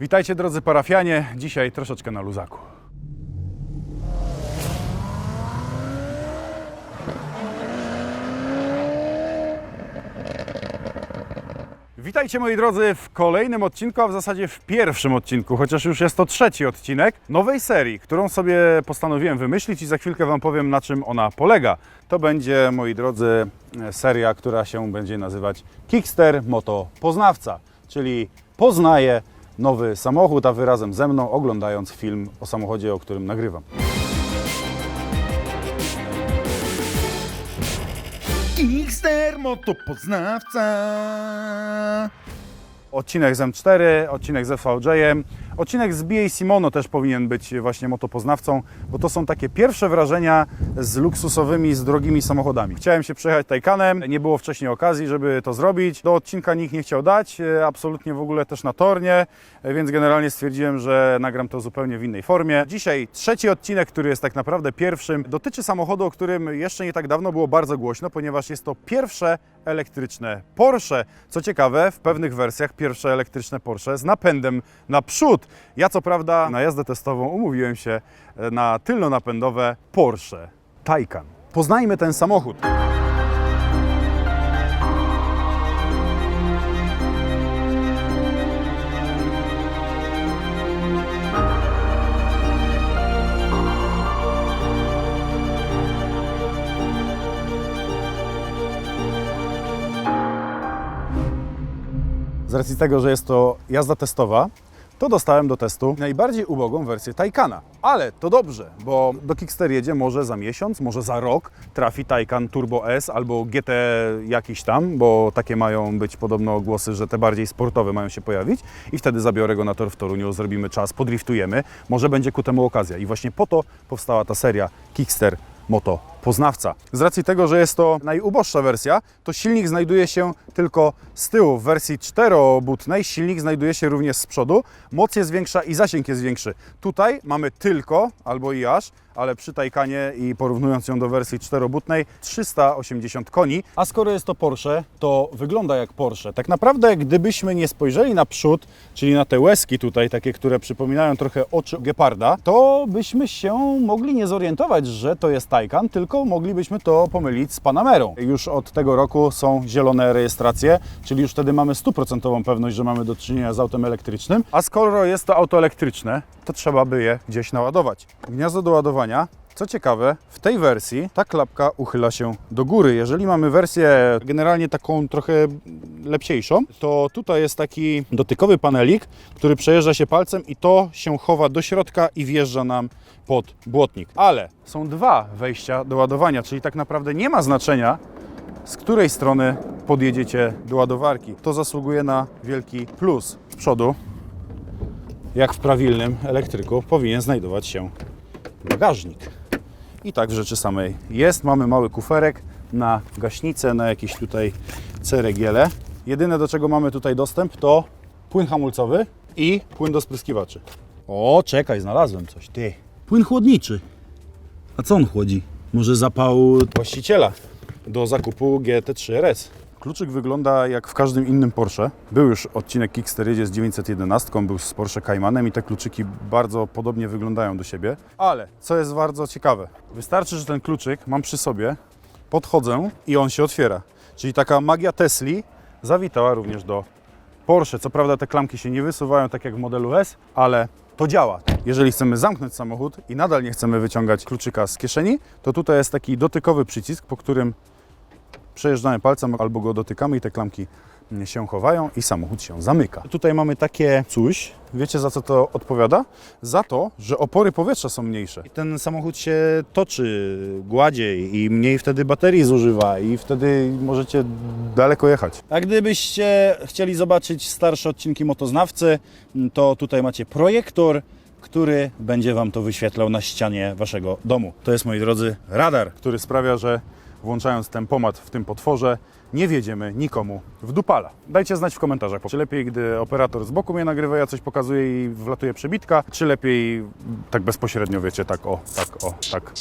Witajcie drodzy parafianie, dzisiaj troszeczkę na luzaku. Witajcie moi drodzy w kolejnym odcinku, a w zasadzie w pierwszym odcinku, chociaż już jest to trzeci odcinek nowej serii, którą sobie postanowiłem wymyślić i za chwilkę Wam powiem na czym ona polega. To będzie, moi drodzy, seria, która się będzie nazywać Kickster Moto Poznawca, czyli poznaję nowy samochód, a Wy razem ze mną oglądając film o samochodzie, o którym nagrywam. Xter motopoznawca. Odcinek z M4, odcinek z FVJ-em, odcinek z BA Simono też powinien być właśnie motopoznawcą, bo to są takie pierwsze wrażenia z luksusowymi, z drogimi samochodami. Chciałem się przejechać Taycanem, nie było wcześniej okazji, żeby to zrobić. Do odcinka nikt nie chciał dać, e, absolutnie w ogóle też na tornie, e, więc generalnie stwierdziłem, że nagram to zupełnie w innej formie. Dzisiaj trzeci odcinek, który jest tak naprawdę pierwszym, dotyczy samochodu, o którym jeszcze nie tak dawno było bardzo głośno, ponieważ jest to pierwsze elektryczne Porsche. Co ciekawe, w pewnych wersjach pierwsze elektryczne Porsche z napędem naprzód. Ja co prawda na jazdę testową umówiłem się e, na tylnonapędowe Porsche Taycan. Poznajmy ten samochód. Z racji tego, że jest to jazda testowa, to dostałem do testu najbardziej ubogą wersję Taycana. Ale to dobrze, bo do Kickster jedzie może za miesiąc, może za rok trafi Taycan Turbo S albo GT jakiś tam, bo takie mają być podobno głosy, że te bardziej sportowe mają się pojawić i wtedy zabiorę go na tor w Toruniu, zrobimy czas, podriftujemy, może będzie ku temu okazja. I właśnie po to powstała ta seria Kickster Moto Poznawca. Z racji tego, że jest to najuboższa wersja, to silnik znajduje się tylko z tyłu. W wersji czterobutnej silnik znajduje się również z przodu. Moc jest większa i zasięg jest większy. Tutaj mamy tylko, albo i aż, ale przy Taycanie i porównując ją do wersji czterobutnej, 380 koni. A skoro jest to Porsche, to wygląda jak Porsche. Tak naprawdę, gdybyśmy nie spojrzeli na przód, czyli na te łezki tutaj, takie, które przypominają trochę oczy geparda, to byśmy się mogli nie zorientować, że to jest Taycan, tylko moglibyśmy to pomylić z Panamerą. Już od tego roku są zielone rejestracje, czyli już wtedy mamy stuprocentową pewność, że mamy do czynienia z autem elektrycznym. A skoro jest to auto elektryczne, to trzeba by je gdzieś naładować. Gniazdo do ładowania co ciekawe, w tej wersji ta klapka uchyla się do góry. Jeżeli mamy wersję generalnie taką trochę lepsiejszą, to tutaj jest taki dotykowy panelik, który przejeżdża się palcem i to się chowa do środka i wjeżdża nam pod błotnik. Ale są dwa wejścia do ładowania, czyli tak naprawdę nie ma znaczenia, z której strony podjedziecie do ładowarki. To zasługuje na wielki plus. Z przodu, jak w prawilnym elektryku, powinien znajdować się bagażnik. I tak w rzeczy samej jest. Mamy mały kuferek na gaśnicę, na jakieś tutaj ceregiele. Jedyne do czego mamy tutaj dostęp to płyn hamulcowy i płyn do spryskiwaczy. O, czekaj, znalazłem coś. Ty. Płyn chłodniczy. A co on chłodzi? Może zapał właściciela do zakupu GT3 RS. Kluczyk wygląda jak w każdym innym Porsche. Był już odcinek Kickster jedzie z 911, był z Porsche Caymanem i te kluczyki bardzo podobnie wyglądają do siebie. Ale co jest bardzo ciekawe, wystarczy, że ten kluczyk mam przy sobie, podchodzę i on się otwiera. Czyli taka magia Tesli zawitała również do Porsche. Co prawda te klamki się nie wysuwają tak jak w modelu S, ale to działa. Jeżeli chcemy zamknąć samochód i nadal nie chcemy wyciągać kluczyka z kieszeni, to tutaj jest taki dotykowy przycisk, po którym przejeżdżamy palcem albo go dotykamy i te klamki się chowają i samochód się zamyka. Tutaj mamy takie coś, wiecie za co to odpowiada? Za to, że opory powietrza są mniejsze. I ten samochód się toczy gładziej i mniej wtedy baterii zużywa i wtedy możecie daleko jechać. A gdybyście chcieli zobaczyć starsze odcinki motoznawcy, to tutaj macie projektor, który będzie Wam to wyświetlał na ścianie Waszego domu. To jest, moi drodzy, radar, który sprawia, że włączając tempomat w tym potworze, nie wiedziemy nikomu w dupala. Dajcie znać w komentarzach, czy lepiej, gdy operator z boku mnie nagrywa, ja coś pokazuję i wlatuje przebitka, czy lepiej tak bezpośrednio, wiecie, tak o, tak o, tak.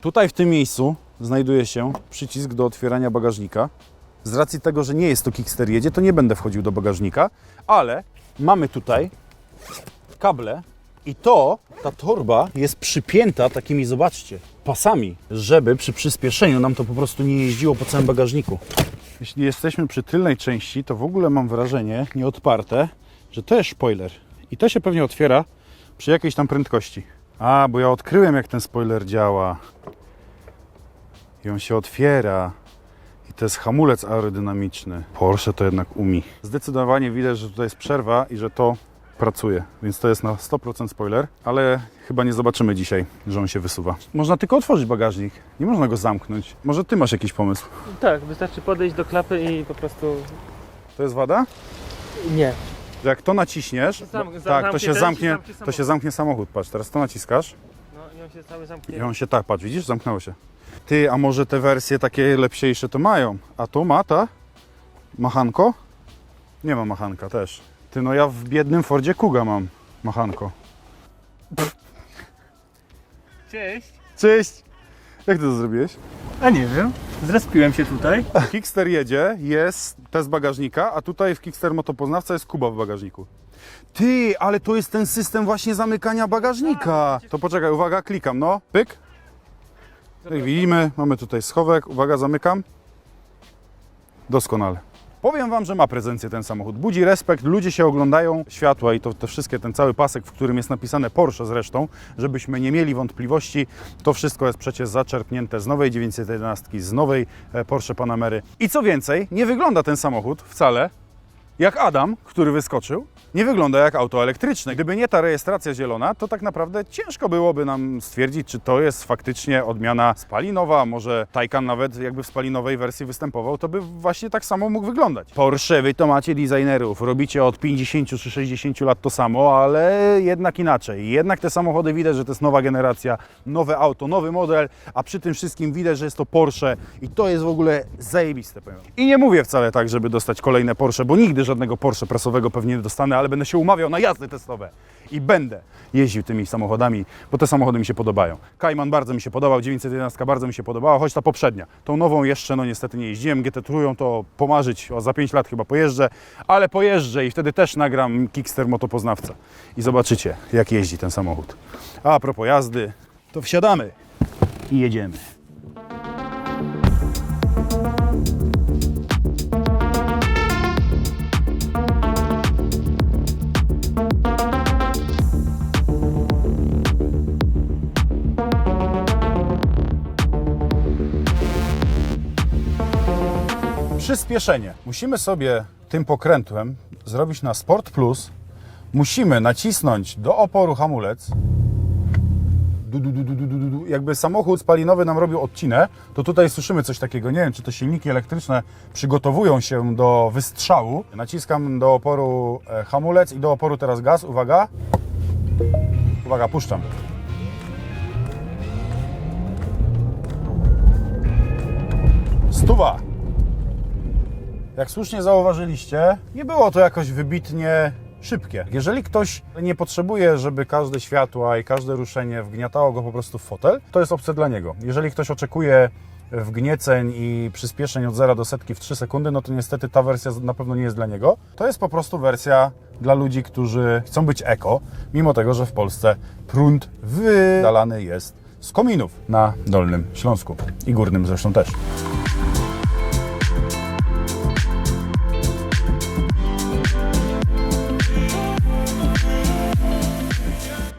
Tutaj w tym miejscu znajduje się przycisk do otwierania bagażnika. Z racji tego, że nie jest to Kickster jedzie, to nie będę wchodził do bagażnika, ale mamy tutaj kable i to, ta torba jest przypięta takimi, zobaczcie, pasami, żeby przy przyspieszeniu nam to po prostu nie jeździło po całym bagażniku. Jeśli jesteśmy przy tylnej części, to w ogóle mam wrażenie, nieodparte, że to jest spoiler. I to się pewnie otwiera przy jakiejś tam prędkości. A, bo ja odkryłem jak ten spoiler działa. I on się otwiera. To jest hamulec aerodynamiczny. Porsche to jednak umi. Zdecydowanie widać, że tutaj jest przerwa i że to pracuje. Więc to jest na 100% spoiler, ale chyba nie zobaczymy dzisiaj, że on się wysuwa. Można tylko otworzyć bagażnik. Nie można go zamknąć. Może ty masz jakiś pomysł? Tak, wystarczy podejść do klapy i po prostu To jest wada? nie. Że jak to naciśniesz, Zam- bo- za- tak, to zamknie się ten, zamknie, zamknie to samochód. się zamknie samochód. Patrz, teraz to naciskasz No i on się cały zamknie. i on się tak, patrz, widzisz, zamknęło się. Ty, a może te wersje takie lepsiejsze to mają? A tu ma ta? Machanko? Nie ma machanka też. Ty, no ja w biednym Fordzie Kuga mam machanko. Cześć. Cześć! Jak ty to zrobiłeś? A nie wiem. Zrespiłem się tutaj. Kickster jedzie, jest test bagażnika, a tutaj w Kickster Motopoznawca jest Kuba w bagażniku. Ty, ale to jest ten system właśnie zamykania bagażnika. To poczekaj, uwaga, klikam, no, pyk. Jak widzimy, mamy tutaj schowek, uwaga, zamykam. Doskonale. Powiem Wam, że ma prezencję ten samochód. Budzi respekt, ludzie się oglądają, światła i to, to wszystkie, ten cały pasek, w którym jest napisane Porsche zresztą, żebyśmy nie mieli wątpliwości. To wszystko jest przecież zaczerpnięte z nowej 911, z nowej e, Porsche Panamery. I co więcej, nie wygląda ten samochód wcale jak Adam, który wyskoczył, nie wygląda jak auto elektryczne. Gdyby nie ta rejestracja zielona, to tak naprawdę ciężko byłoby nam stwierdzić, czy to jest faktycznie odmiana spalinowa. Może Taycan nawet jakby w spalinowej wersji występował, to by właśnie tak samo mógł wyglądać. Porsche, wy to macie designerów, robicie od 50 czy 60 lat to samo, ale jednak inaczej. Jednak te samochody widać, że to jest nowa generacja, nowe auto, nowy model, a przy tym wszystkim widać, że jest to Porsche i to jest w ogóle zajebiste. Powiem. I nie mówię wcale tak, żeby dostać kolejne Porsche, bo nigdy żadnego Porsche prasowego pewnie nie dostanę, ale będę się umawiał na jazdy testowe i będę jeździł tymi samochodami, bo te samochody mi się podobają. Cayman bardzo mi się podobał, 911 bardzo mi się podobała, choć ta poprzednia. Tą nową jeszcze, no niestety nie jeździłem, GT trójką to pomarzyć, o za 5 lat chyba pojeżdżę, ale pojeżdżę i wtedy też nagram Kickster Motopoznawca i zobaczycie, jak jeździ ten samochód. A propos jazdy, to wsiadamy i jedziemy. Przyspieszenie. Musimy sobie tym pokrętłem zrobić na Sport Plus. Musimy nacisnąć do oporu hamulec. Du, du, du, du, du, du. Jakby samochód spalinowy nam robił odcinę, to tutaj słyszymy coś takiego. Nie wiem, czy to silniki elektryczne przygotowują się do wystrzału. Naciskam do oporu e, hamulec i do oporu teraz gaz. Uwaga. Uwaga, puszczam. Stuwa. Jak słusznie zauważyliście, nie było to jakoś wybitnie szybkie. Jeżeli ktoś nie potrzebuje, żeby każde światła i każde ruszenie wgniatało go po prostu w fotel, to jest opcja dla niego. Jeżeli ktoś oczekuje wgnieceń i przyspieszeń od 0 do setki w 3 sekundy, no to niestety ta wersja na pewno nie jest dla niego. To jest po prostu wersja dla ludzi, którzy chcą być eko, mimo tego, że w Polsce prąd wydalany jest z kominów na Dolnym Śląsku i Górnym zresztą też.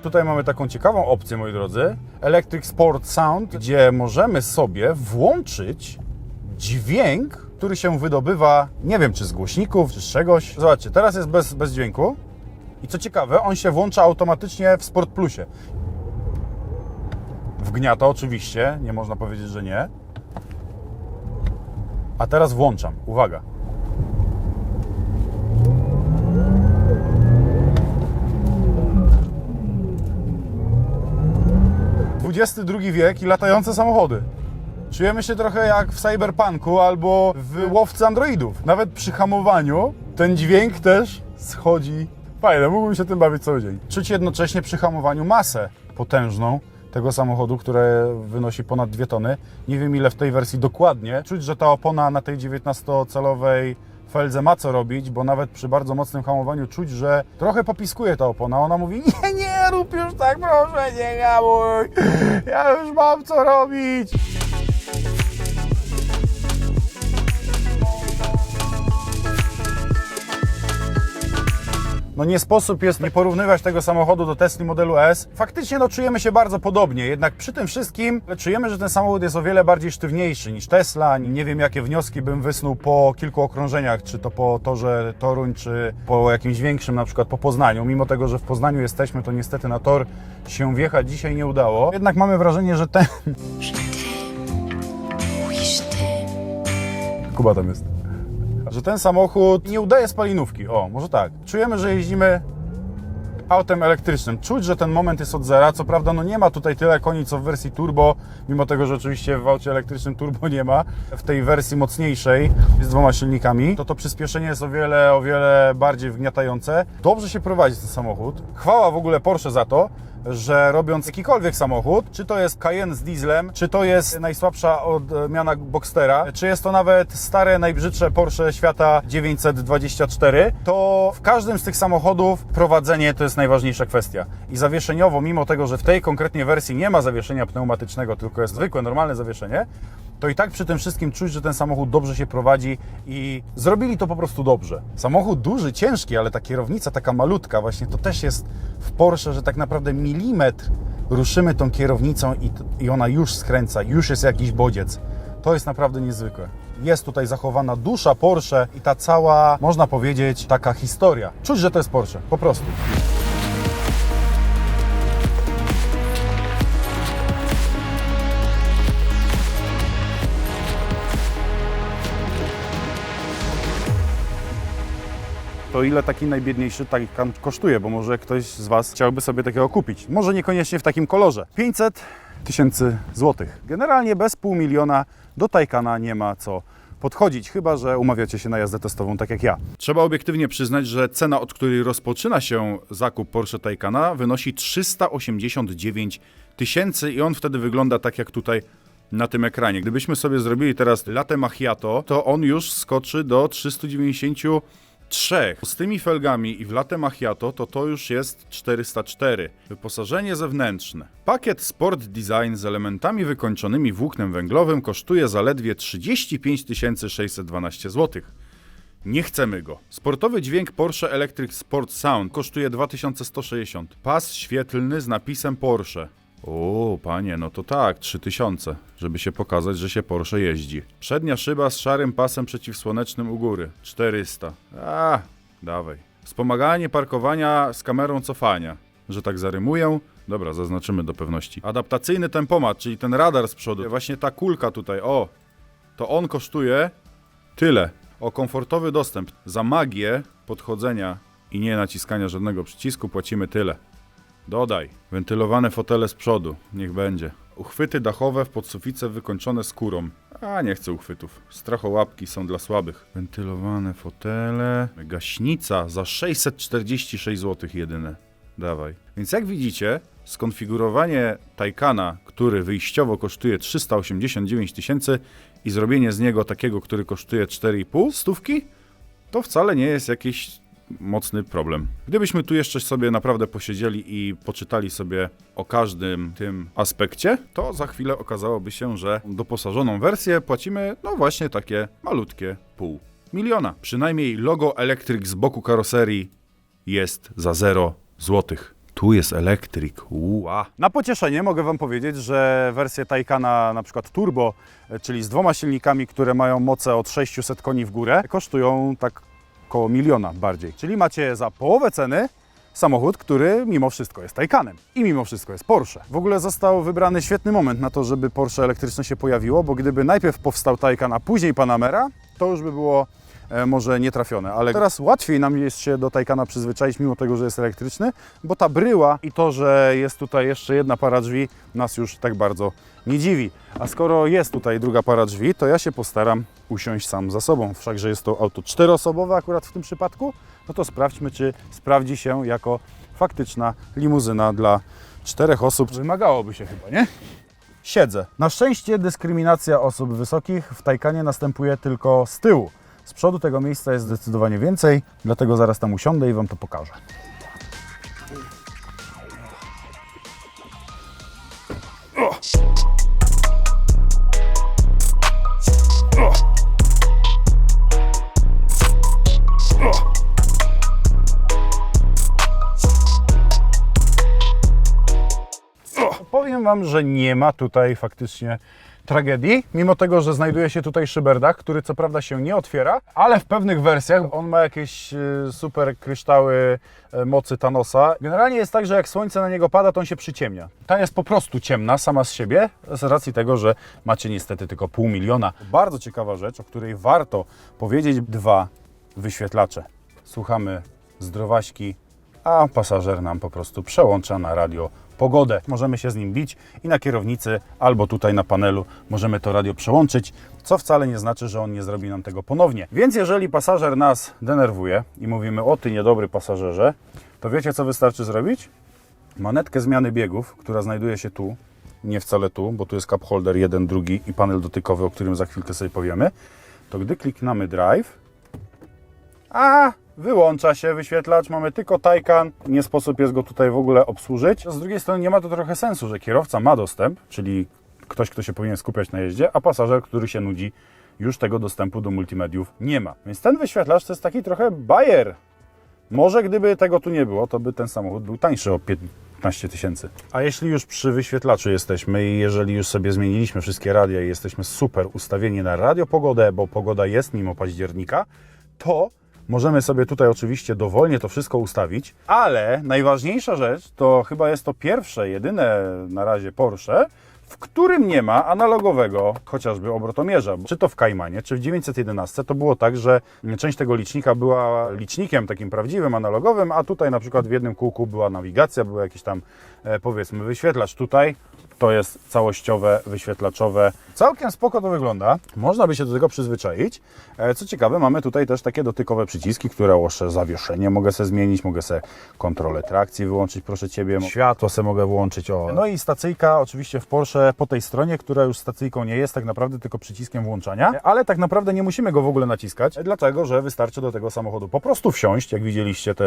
Tutaj mamy taką ciekawą opcję, moi drodzy. Electric Sport Sound, gdzie możemy sobie włączyć dźwięk, który się wydobywa, nie wiem czy z głośników, czy z czegoś. Zobaczcie, teraz jest bez, bez dźwięku. I co ciekawe, on się włącza automatycznie w Sport Plusie. Wgniata oczywiście, nie można powiedzieć, że nie. A teraz włączam. Uwaga. XXI wiek i latające samochody. Czujemy się trochę jak w cyberpunku albo w łowcy androidów. Nawet przy hamowaniu ten dźwięk też schodzi. Fajne, mógłbym się tym bawić cały dzień. Czuć jednocześnie przy hamowaniu masę potężną tego samochodu, które wynosi ponad 2 tony. Nie wiem ile w tej wersji dokładnie. Czuć, że ta opona na tej 19-calowej Feldze ma co robić, bo nawet przy bardzo mocnym hamowaniu czuć, że trochę popiskuje ta opona. Ona mówi, nie, nie rób już tak, proszę, nie hamuj, ja już mam co robić. No nie sposób jest nie porównywać tego samochodu do Tesla modelu S. Faktycznie no, czujemy się bardzo podobnie, jednak przy tym wszystkim czujemy, że ten samochód jest o wiele bardziej sztywniejszy niż Tesla. Nie wiem jakie wnioski bym wysnuł po kilku okrążeniach, czy to po torze Toruń, czy po jakimś większym, na przykład po Poznaniu. Mimo tego, że w Poznaniu jesteśmy, to niestety na tor się wjechać dzisiaj nie udało. Jednak mamy wrażenie, że ten... Kuba tam jest. Że ten samochód nie udaje spalinówki. O, może tak. Czujemy, że jeździmy autem elektrycznym. Czuć, że ten moment jest od zera. Co prawda, no nie ma tutaj tyle koni, co w wersji turbo, mimo tego, że oczywiście w aucie elektrycznym turbo nie ma. W tej wersji mocniejszej z dwoma silnikami, to to przyspieszenie jest o wiele, o wiele bardziej wgniatające. Dobrze się prowadzi ten samochód. Chwała w ogóle Porsche za to, że robiąc jakikolwiek samochód, czy to jest Cayenne z dieslem, czy to jest najsłabsza odmiana Boxstera, czy jest to nawet stare, najbrzydsze Porsche świata 924, to w każdym z tych samochodów prowadzenie to jest najważniejsza kwestia. I zawieszeniowo, mimo tego, że w tej konkretnie wersji nie ma zawieszenia pneumatycznego, tylko jest zwykłe, normalne zawieszenie, to i tak przy tym wszystkim czuć, że ten samochód dobrze się prowadzi i zrobili to po prostu dobrze. Samochód duży, ciężki, ale ta kierownica taka malutka, właśnie to też jest w Porsche, że tak naprawdę milimetr ruszymy tą kierownicą i, i ona już skręca, już jest jakiś bodziec. To jest naprawdę niezwykłe. Jest tutaj zachowana dusza Porsche i ta cała, można powiedzieć, taka historia. Czuć, że to jest Porsche, po prostu. To ile taki najbiedniejszy Taycan kosztuje, bo może ktoś z Was chciałby sobie takiego kupić. Może niekoniecznie w takim kolorze. 500 tysięcy złotych. Generalnie bez pół miliona do Taycana nie ma co podchodzić, chyba że umawiacie się na jazdę testową tak jak ja. Trzeba obiektywnie przyznać, że cena, od której rozpoczyna się zakup Porsche Taycana wynosi 389 tysięcy i on wtedy wygląda tak jak tutaj na tym ekranie. Gdybyśmy sobie zrobili teraz latte macchiato, to on już skoczy do 393. Z tymi felgami i w latte macchiato to to już jest 404. Wyposażenie zewnętrzne. Pakiet Sport Design z elementami wykończonymi włóknem węglowym kosztuje zaledwie 35 612 zł. Nie chcemy go. Sportowy dźwięk Porsche Electric Sport Sound kosztuje 2160. Pas świetlny z napisem Porsche. O, panie, no to tak, 3000, żeby się pokazać, że się Porsche jeździ. Przednia szyba z szarym pasem przeciwsłonecznym u góry, 400. A, dawaj. Wspomaganie parkowania z kamerą cofania, że tak zarymuję. Dobra, zaznaczymy do pewności. Adaptacyjny tempomat, czyli ten radar z przodu. Właśnie ta kulka tutaj, o, to on kosztuje tyle. O komfortowy dostęp. Za magię podchodzenia i nie naciskania żadnego przycisku płacimy tyle. Dodaj. Wentylowane fotele z przodu. Niech będzie. Uchwyty dachowe w podsufice wykończone skórą. A nie chcę uchwytów. Strachołapki są dla słabych. Wentylowane fotele. Gaśnica za 646 zł jedyne. Dawaj. Więc jak widzicie, skonfigurowanie Taycana, który wyjściowo kosztuje 389 tysięcy i zrobienie z niego takiego, który kosztuje 4,5 stówki, to wcale nie jest jakiś mocny problem. Gdybyśmy tu jeszcze sobie naprawdę posiedzieli i poczytali sobie o każdym tym aspekcie, to za chwilę okazałoby się, że doposażoną wersję płacimy no właśnie takie malutkie pół miliona. Przynajmniej logo Electric z boku karoserii jest za 0 złotych. Tu jest elektryk. Ua. Na pocieszenie mogę Wam powiedzieć, że wersje Taycana na przykład Turbo, czyli z dwoma silnikami, które mają moce od 600 koni w górę, kosztują tak koło miliona bardziej. Czyli macie za połowę ceny samochód, który mimo wszystko jest Taycanem i mimo wszystko jest Porsche. W ogóle został wybrany świetny moment na to, żeby Porsche elektryczne się pojawiło, bo gdyby najpierw powstał Taycan, a później Panamera, to już by było e, może nietrafione, ale teraz łatwiej nam jest się do Taycana przyzwyczaić, mimo tego, że jest elektryczny, bo ta bryła i to, że jest tutaj jeszcze jedna para drzwi, nas już tak bardzo nie dziwi. A skoro jest tutaj druga para drzwi, to ja się postaram usiąść sam za sobą. Wszakże jest to auto czteroosobowe akurat w tym przypadku, no to sprawdźmy, czy sprawdzi się jako faktyczna limuzyna dla czterech osób. Wymagałoby się chyba, nie? Siedzę. Na szczęście dyskryminacja osób wysokich w Tajkanie następuje tylko z tyłu. Z przodu tego miejsca jest zdecydowanie więcej, dlatego zaraz tam usiądę i Wam to pokażę. Powiem Wam, że nie ma tutaj faktycznie tragedii, mimo tego, że znajduje się tutaj szyberdach, który co prawda się nie otwiera, ale w pewnych wersjach on ma jakieś e, super kryształy e, mocy Thanosa. Generalnie jest tak, że jak słońce na niego pada, to on się przyciemnia. Ta jest po prostu ciemna sama z siebie, z racji tego, że macie niestety tylko pół miliona. Bardzo ciekawa rzecz, o której warto powiedzieć, dwa wyświetlacze. Słuchamy zdrowaśki a pasażer nam po prostu przełącza na radio pogodę. Możemy się z nim bić i na kierownicy albo tutaj na panelu możemy to radio przełączyć, co wcale nie znaczy, że on nie zrobi nam tego ponownie. Więc jeżeli pasażer nas denerwuje i mówimy o ty niedobry pasażerze, to wiecie co wystarczy zrobić? Manetkę zmiany biegów, która znajduje się tu, nie wcale tu, bo tu jest cup holder jeden, drugi i panel dotykowy, o którym za chwilkę sobie powiemy, to gdy kliknamy drive, a wyłącza się wyświetlacz, mamy tylko Taycan, nie sposób jest go tutaj w ogóle obsłużyć. Z drugiej strony nie ma to trochę sensu, że kierowca ma dostęp, czyli ktoś, kto się powinien skupiać na jeździe, a pasażer, który się nudzi, już tego dostępu do multimediów nie ma. Więc ten wyświetlacz to jest taki trochę bajer. Może gdyby tego tu nie było, to by ten samochód był tańszy o 15 tysięcy. A jeśli już przy wyświetlaczu jesteśmy i jeżeli już sobie zmieniliśmy wszystkie radia i jesteśmy super ustawieni na radiopogodę, bo pogoda jest mimo października, to możemy sobie tutaj oczywiście dowolnie to wszystko ustawić, ale najważniejsza rzecz to chyba jest to pierwsze, jedyne na razie Porsche, w którym nie ma analogowego chociażby obrotomierza. Czy to w Kaimanie, czy w 911 to było tak, że część tego licznika była licznikiem takim prawdziwym, analogowym, a tutaj na przykład w jednym kółku była nawigacja, był jakiś tam powiedzmy wyświetlacz. Tutaj to jest całościowe, wyświetlaczowe. Całkiem spoko to wygląda. Można by się do tego przyzwyczaić. E, Co ciekawe, mamy tutaj też takie dotykowe przyciski, które osze zawieszenie mogę sobie zmienić, mogę sobie kontrolę trakcji wyłączyć, proszę Ciebie. Światło sobie mogę włączyć. O. No i stacyjka oczywiście w Porsche po tej stronie, która już stacyjką nie jest tak naprawdę tylko przyciskiem włączania, ale tak naprawdę nie musimy go w ogóle naciskać, dlatego że wystarczy do tego samochodu po prostu wsiąść, jak widzieliście te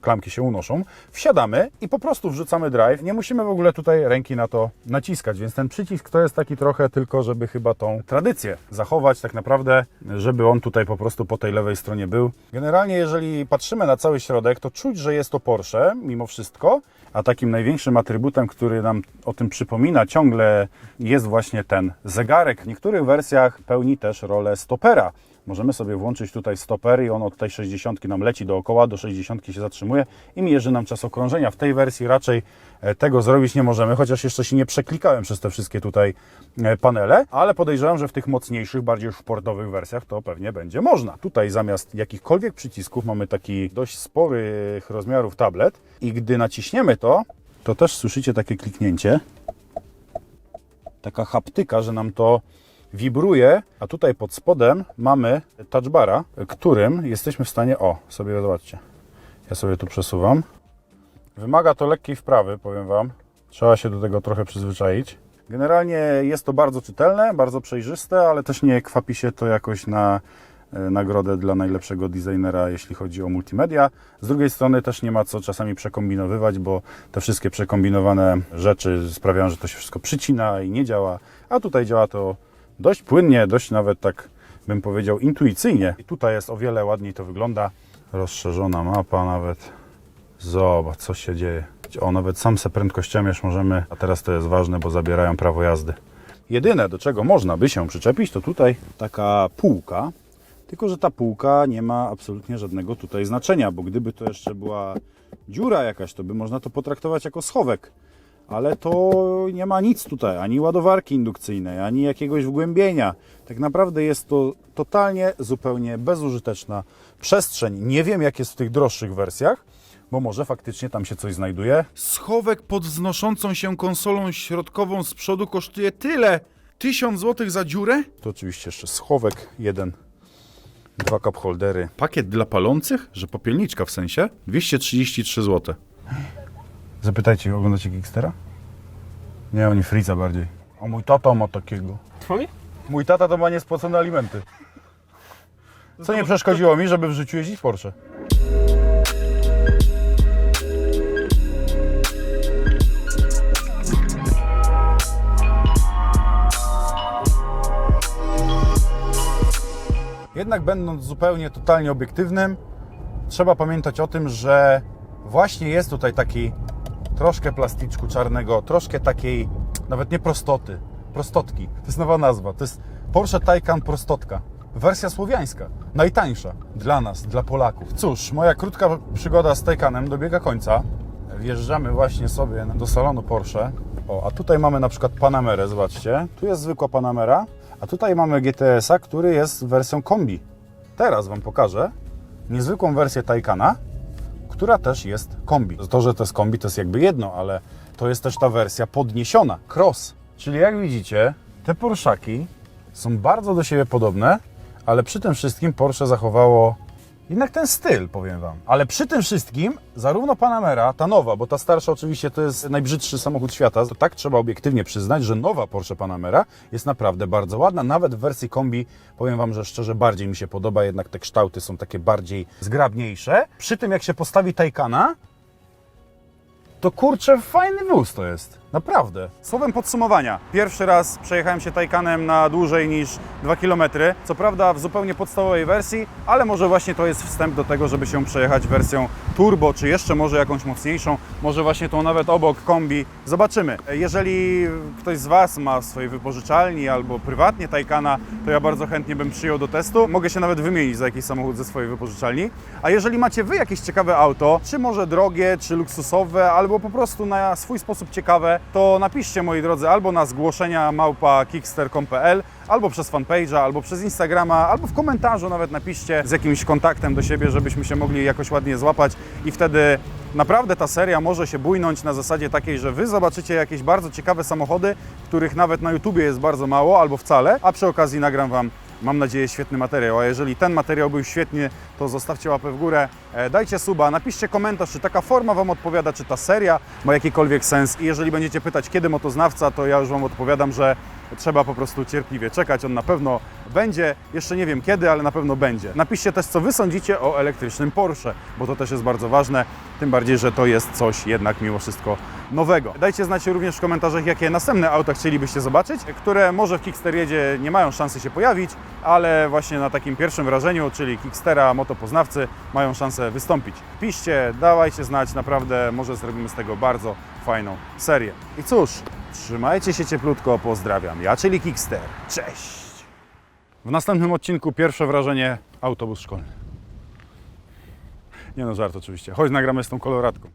klamki się unoszą, wsiadamy i po prostu wrzucamy drive. Nie musimy w ogóle tutaj ręki na to naciskać, więc ten przycisk to jest taki trochę tylko, żeby chyba tą tradycję zachować tak naprawdę, żeby on tutaj po prostu po tej lewej stronie był. Generalnie jeżeli patrzymy na cały środek, to czuć, że jest to Porsche mimo wszystko, a takim największym atrybutem, który nam o tym przypomina ciągle jest właśnie ten zegarek. W niektórych wersjach pełni też rolę stopera. Możemy sobie włączyć tutaj stoper i on od tej 60 nam leci dookoła, do 60 się zatrzymuje i mierzy nam czas okrążenia. W tej wersji raczej e, tego zrobić nie możemy, chociaż jeszcze się nie przeklikałem przez te wszystkie tutaj e, panele, ale podejrzewam, że w tych mocniejszych, bardziej sportowych wersjach to pewnie będzie można. Tutaj zamiast jakichkolwiek przycisków mamy taki dość sporych rozmiarów tablet i gdy naciśniemy to, to też słyszycie takie kliknięcie taka haptyka, że nam to wibruje, a tutaj pod spodem mamy touchbara, którym jesteśmy w stanie, o, sobie zobaczcie, ja sobie tu przesuwam. Wymaga to lekkiej wprawy, powiem Wam. Trzeba się do tego trochę przyzwyczaić. Generalnie jest to bardzo czytelne, bardzo przejrzyste, ale też nie kwapi się to jakoś na e, nagrodę dla najlepszego designera, jeśli chodzi o multimedia. Z drugiej strony też nie ma co czasami przekombinowywać, bo te wszystkie przekombinowane rzeczy sprawiają, że to się wszystko przycina i nie działa, a tutaj działa to dość płynnie, dość nawet tak bym powiedział intuicyjnie. I tutaj jest o wiele ładniej to wygląda. Rozszerzona mapa nawet. Zobacz, co się dzieje. O, nawet sam se prędkościomierz możemy, a teraz to jest ważne, bo zabierają prawo jazdy. Jedyne, do czego można by się przyczepić, to tutaj taka półka, tylko że ta półka nie ma absolutnie żadnego tutaj znaczenia, bo gdyby to jeszcze była dziura jakaś, to by można to potraktować jako schowek. Ale to nie ma nic tutaj, ani ładowarki indukcyjnej, ani jakiegoś wgłębienia. Tak naprawdę jest to totalnie, zupełnie bezużyteczna przestrzeń. Nie wiem, jak jest w tych droższych wersjach, bo może faktycznie tam się coś znajduje. Schowek pod wznoszącą się konsolą środkową z przodu kosztuje tyle. 1000 zł za dziurę? Tu oczywiście jeszcze schowek jeden, dwa cup holdery. Pakiet dla palących, że popielniczka w sensie, 233 zł. Zapytajcie, oglądacie Kickstera? Nie, oni Friza bardziej. O mój tata ma takiego. Twój? Mój tata to ma niespłacone alimenty. Co nie przeszkodziło mi, żeby w życiu jeździć w Porsche. Jednak będąc zupełnie totalnie obiektywnym, trzeba pamiętać o tym, że właśnie jest tutaj taki troszkę plasticzku czarnego, troszkę takiej nawet nie prostoty, prostotki. To jest nowa nazwa. To jest Porsche Taycan Prostotka. Wersja słowiańska, najtańsza dla nas, dla Polaków. Cóż, moja krótka przygoda z Taycanem dobiega końca. Wjeżdżamy właśnie sobie do salonu Porsche. O, a tutaj mamy na przykład Panamerę, zobaczcie. Tu jest zwykła Panamera, a tutaj mamy GTS-a, który jest wersją kombi. Teraz Wam pokażę niezwykłą wersję Taycana, która też jest kombi. To, że to jest kombi, to jest jakby jedno, ale to jest też ta wersja podniesiona, cross. Czyli jak widzicie, te Porszaki są bardzo do siebie podobne, ale przy tym wszystkim Porsche zachowało jednak ten styl, powiem Wam. Ale przy tym wszystkim, zarówno Panamera, ta nowa, bo ta starsza oczywiście to jest najbrzydszy samochód świata, to tak trzeba obiektywnie przyznać, że nowa Porsche Panamera jest naprawdę bardzo ładna. Nawet w wersji kombi, powiem Wam, że szczerze bardziej mi się podoba, jednak te kształty są takie bardziej zgrabniejsze. Przy tym jak się postawi Taycana, to kurczę, fajny wóz to jest. Naprawdę. Słowem podsumowania. Pierwszy raz przejechałem się Taycanem na dłużej niż 2 km. Co prawda w zupełnie podstawowej wersji, ale może właśnie to jest wstęp do tego, żeby się przejechać wersją turbo, czy jeszcze może jakąś mocniejszą, może właśnie tą nawet obok kombi. Zobaczymy. Jeżeli ktoś z Was ma w swojej wypożyczalni albo prywatnie Taycana, to ja bardzo chętnie bym przyjął do testu. Mogę się nawet wymienić za jakiś samochód ze swojej wypożyczalni. A jeżeli macie Wy jakieś ciekawe auto, czy może drogie, czy luksusowe, albo po prostu na swój sposób ciekawe, to napiszcie moi drodzy albo na zgłoszenia małpa kickster.com.pl, albo przez fanpage'a, albo przez Instagrama, albo w komentarzu nawet napiszcie z jakimś kontaktem do siebie, żebyśmy się mogli jakoś ładnie złapać i wtedy naprawdę ta seria może się bujnąć na zasadzie takiej, że Wy zobaczycie jakieś bardzo ciekawe samochody, których nawet na YouTubie jest bardzo mało albo wcale, a przy okazji nagram Wam Mam nadzieję świetny materiał, a jeżeli ten materiał był świetny, to zostawcie łapę w górę, e, dajcie suba, napiszcie komentarz, czy taka forma Wam odpowiada, czy ta seria ma jakikolwiek sens. I jeżeli będziecie pytać, kiedy motoznawca, to ja już Wam odpowiadam, że trzeba po prostu cierpliwie czekać, on na pewno będzie, jeszcze nie wiem kiedy, ale na pewno będzie. Napiszcie też, co Wy sądzicie o elektrycznym Porsche, bo to też jest bardzo ważne, tym bardziej, że to jest coś jednak mimo wszystko nowego. Dajcie znać również w komentarzach, jakie następne auta chcielibyście zobaczyć, które może w Kickstariedzie nie mają szansy się pojawić, ale właśnie na takim pierwszym wrażeniu, czyli Kickstera motopoznawcy, mają szansę wystąpić. Piszcie, dawajcie znać, naprawdę może zrobimy z tego bardzo fajną serię. I cóż, trzymajcie się cieplutko, pozdrawiam. Ja, czyli Kickster. Cześć! W następnym odcinku pierwsze wrażenie autobus szkolny. Nie no, żart oczywiście. Chodź nagramy z tą koloratką.